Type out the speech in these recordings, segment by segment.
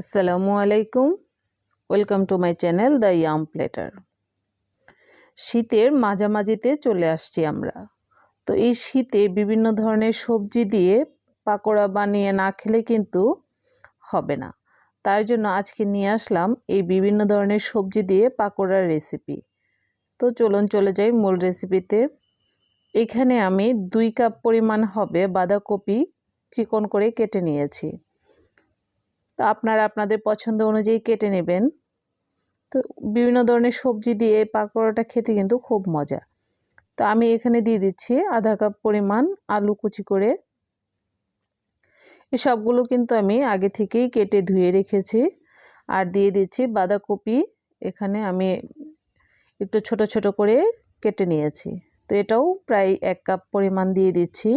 আসসালামু আলাইকুম। Welcome to my channel the yum platter শীতের মাঝামাঝিতে চলে আসছি আমরা। তো এই শীতে বিভিন্ন ধরনের সবজি দিয়ে পাকোড়া বানিয়ে না খেলে কিন্তু হবে না। তার জন্য আজকে নিয়ে আসলাম এই বিভিন্ন ধরনের সবজি দিয়ে পাকোড়ার রেসিপি তো চলুন চলে যাই মূল রেসিপিতে এখানে আমি দুই কাপ পরিমাণ হবে বাঁধাকপি চিকন করে কেটে নিয়েছি। তো আপনারা আপনাদের পছন্দ অনুযায়ী কেটে নেবেন। তো বিভিন্ন ধরনের সবজি দিয়ে পাকোড়াটা খেতে কিন্তু খুব মজা। তো আমি এখানে দিয়ে দিচ্ছি আধা কাপ পরিমাণ আলু কুচি করে। এই সবগুলো কিন্তু আমি আগে থেকেই কেটে ধুয়ে রেখেছি। আর দিয়ে দিচ্ছি বাঁধাকপি। এখানে আমি একটু ছোট ছোট করে কেটে নিয়েছি। তো এটাও প্রায় এক কাপ পরিমাণ দিয়ে দিচ্ছি।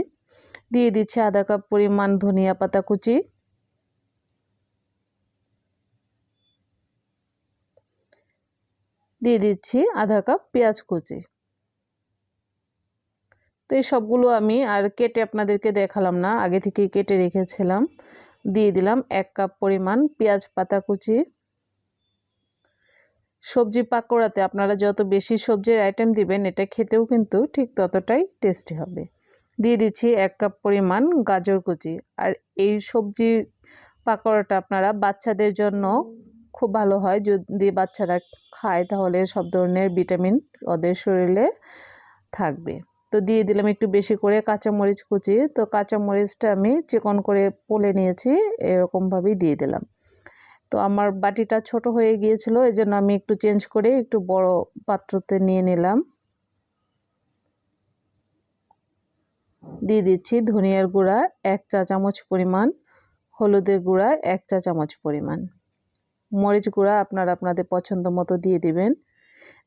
দিয়ে দিচ্ছি আধা কাপ পরিমাণ ধনিয়া পাতা কুচি। দিয়ে দিচ্ছি আধা কাপ পেঁয়াজ কুচি। তো এই সবগুলো আমি আর কেটে আপনাদেরকে দেখালাম না, আগে থেকেই কেটে রেখেছিলাম। দিয়ে দিলাম এক কাপ পরিমাণ পেঁয়াজ পাতা কুচি। সবজি পাকোড়াতে আপনারা যত বেশি সবজির আইটেম দিবেন, এটা খেতেও কিন্তু ঠিক ততটাই টেস্টি হবে। দিয়ে দিচ্ছি এক কাপ পরিমাণ গাজর কুচি। আর এই সবজির পাকোড়াটা আপনারা বাচ্চাদের জন্য খুব ভালো হয়। যদি বাচ্চারা খায়, তাহলে সব ধরনের ভিটামিন ওদের শরীরে থাকবে। তো দিয়ে দিলাম একটু বেশি করে কাঁচামরিচ কুচি। তো কাঁচামরিচটা আমি চিকন করে পলে নিয়েছি, এরকমভাবেই দিয়ে দিলাম। তো আমার বাটিটা ছোট হয়ে গিয়েছিল এই জন্য আমি একটু চেঞ্জ করে একটু বড় পাত্রতে নিয়ে নিলাম। দিয়ে দিচ্ছি ধনিয়ার গুঁড়া, এক চা চামচ পরিমাণ, হলুদের গুঁড়া, এক চা চামচ পরিমাণ। মরিচ গুঁড়া আপনারা আপনাদের পছন্দ মতো দিয়ে দিবেন।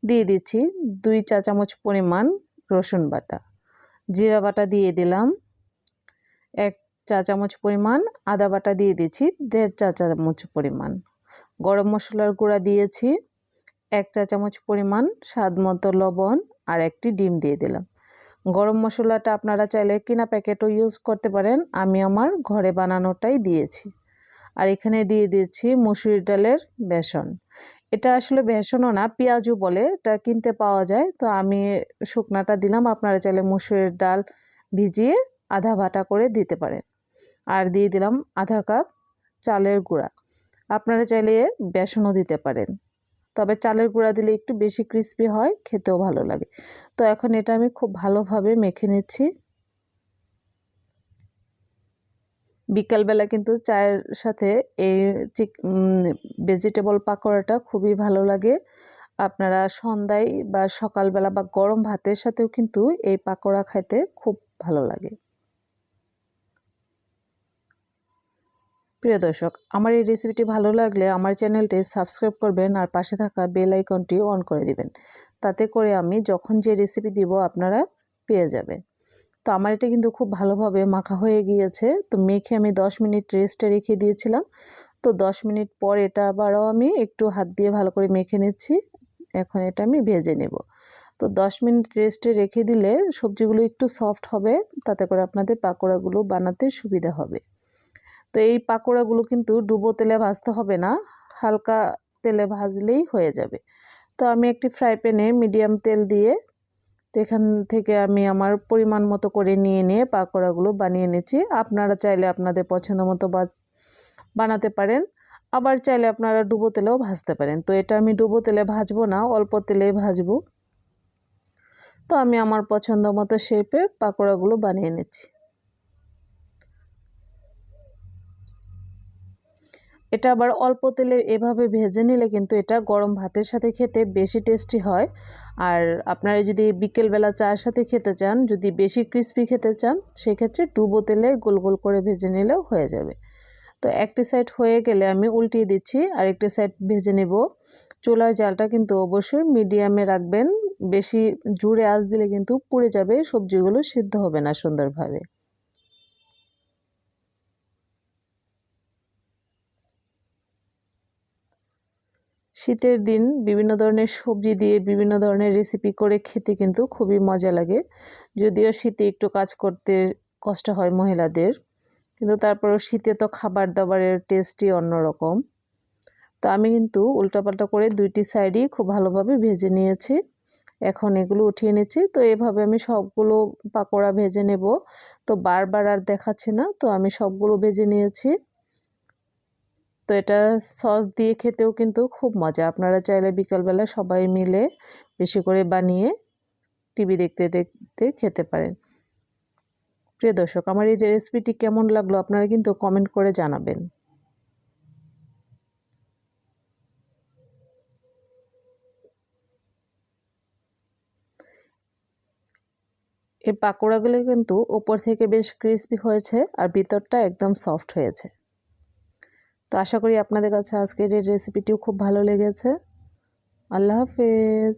দিয়ে দিচ্ছি দুই চা চামচ পরিমাণ রসুন বাটা। জিরা বাটা দিয়ে দিলাম। এক চা চামচ পরিমাণ আদা বাটা দিয়ে দিচ্ছি, দেড় চা চামচ পরিমাণ। গরম মশলার গুঁড়া দিয়েছি, এক চা চামচ পরিমাণ স্বাদ মতো লবণ আর একটি ডিম দিয়ে দিলাম। গরম মশলাটা আপনারা চাইলে কিনা প্যাকেটও ইউজ করতে পারেন, আমি আমার ঘরে বানানোটাই দিয়েছি। আর এখানে দিয়ে দিচ্ছি মুসুরির ডালের বেসন। এটা আসলে বেসনও না, পেঁয়াজও বলে, এটা কিনতে পাওয়া যায়। তো আমি শুকনাটা দিলাম, আপনারা চাইলে মুসুরির ডাল ভিজিয়ে আধা ভাটা করে দিতে পারেন। আর দিয়ে দিলাম আধা কাপ চালের গুঁড়া। আপনারা চাইলে বেসনও দিতে পারেন। তবে চালের গুঁড়া দিলে একটু বেশি ক্রিস্পি হয়, খেতেও ভালো লাগে। তো এখন এটা আমি খুব ভালোভাবে মেখে নিচ্ছি। বিকালবেলা কিন্তু চায়ের সাথে এই চিক ভেজিটেবল পাকোড়াটা খুবই ভালো লাগে। আপনারা সন্ধ্যায় বা সকালবেলা বা গরম ভাতের সাথেও কিন্তু এই পাকোড়া খাইতে খুব ভালো লাগে। প্রিয় দর্শক, আমার এই রেসিপিটি ভালো লাগলে আমার চ্যানেলটি সাবস্ক্রাইব করবেন আর পাশে থাকা বেল আইকনটি অন করে দিবেন। তাতে করে আমি যখন যে রেসিপি দিব, আপনারা পেয়ে যাবেন। তো আমার এটা কিন্তু খুব ভালোভাবে মাখা হয়ে গিয়েছে। তো মেখে আমি 10 মিনিট রেস্টে রেখে দিয়েছিলাম। তো 10 মিনিট পর এটা আবারও আমি একটু হাত দিয়ে ভালো করে মেখে নিচ্ছি। এখন এটা আমি ভেজে নেব। তো 10 মিনিট রেস্টে রেখে দিলে সবজিগুলো একটু সফট হবে, তাতে করে আপনাদের পাকোড়াগুলো বানাতে সুবিধা হবে। তো এই পাকোড়াগুলো কিন্তু ডুবো তেলে ভাজতে হবে না, হালকা তেলে ভাজলেই হয়ে যাবে। তো আমি একটি ফ্রাই প্যানে মিডিয়াম তেল দিয়ে তো এখান থেকে আমি আমার পরিমাণ মতো করে নিয়ে নিয়ে পাকোড়াগুলো বানিয়ে নিচ্ছি। আপনারা চাইলে আপনাদের পছন্দ মতো বানাতে পারেন। আবার চাইলে আপনারা ডুবো তেলেও ভাজতে পারেন। তো এটা আমি ডুবো তেলে ভাজবো না, অল্প তেলেই ভাজবো। তো আমি আমার পছন্দ মতো শেপে পাকোড়াগুলো বানিয়ে নিচ্ছি। এটা আবার অল্প তেলে এভাবে ভেজে নিলে কিন্তু এটা গরম ভাতের সাথে খেতে বেশি টেস্টি হয়। আর আপনারা যদি বিকেলবেলা চায়ের সাথে খেতে চান, যদি বেশি ক্রিস্পি খেতে চান, সেক্ষেত্রে ডুবো তেলে গোল গোল করে ভেজে নিলেও হয়ে যাবে। তো একটি সাইড হয়ে গেলে আমি উল্টিয়ে দিচ্ছি আর একটি সাইড ভেজে নেব। চুলার জালটা কিন্তু অবশ্যই মিডিয়ামে রাখবেন। বেশি জুড়ে আঁচ দিলে কিন্তু পুড়ে যাবে, সবজিগুলো সিদ্ধ হবে না সুন্দরভাবে। শীতের দিন বিভিন্ন ধরনের সবজি দিয়ে বিভিন্ন ধরনের রেসিপি করে খেতে কিন্তু খুবই মজা লাগে। যদিও শীতে একটু কাজ করতে কষ্ট হয় মহিলাদের, কিন্তু তারপরেও শীতে তো খাবার দাবারের টেস্টই অন্যরকম তো আমি কিন্তু উল্টাপাল্টা করে দুইটি সাইডই খুব ভালোভাবে ভেজে নিয়েছি। এখন এগুলো উঠিয়ে নিচ্ছি। তো এভাবে আমি সবগুলো পাকোড়া ভেজে নেব। তো বারবার আর দেখাচ্ছি না। তো আমি সবগুলো ভেজে নিয়েছি। তো এটা সস দিয়ে খেতেও কিন্তু খুব মজা। আপনারা চাইলে বিকালবেলা সবাই মিলে বেশি করে বানিয়ে টিভি দেখতে দেখতে খেতে পারেন। প্রিয় দর্শক, আমার এই রেসিপিটি কেমন লাগল আপনারা কিন্তু কমেন্ট করে জানাবেন। এই পাকোড়াগুলো কিন্তু ওপর থেকে বেশ ক্রিসপি হয়েছে আর ভিতরটা একদম সফট হয়েছে। তো আশা করি আপনাদের কাছে আজকের এই রেসিপিটিও খুব ভালো লেগেছে। আল্লাহ হাফেজ।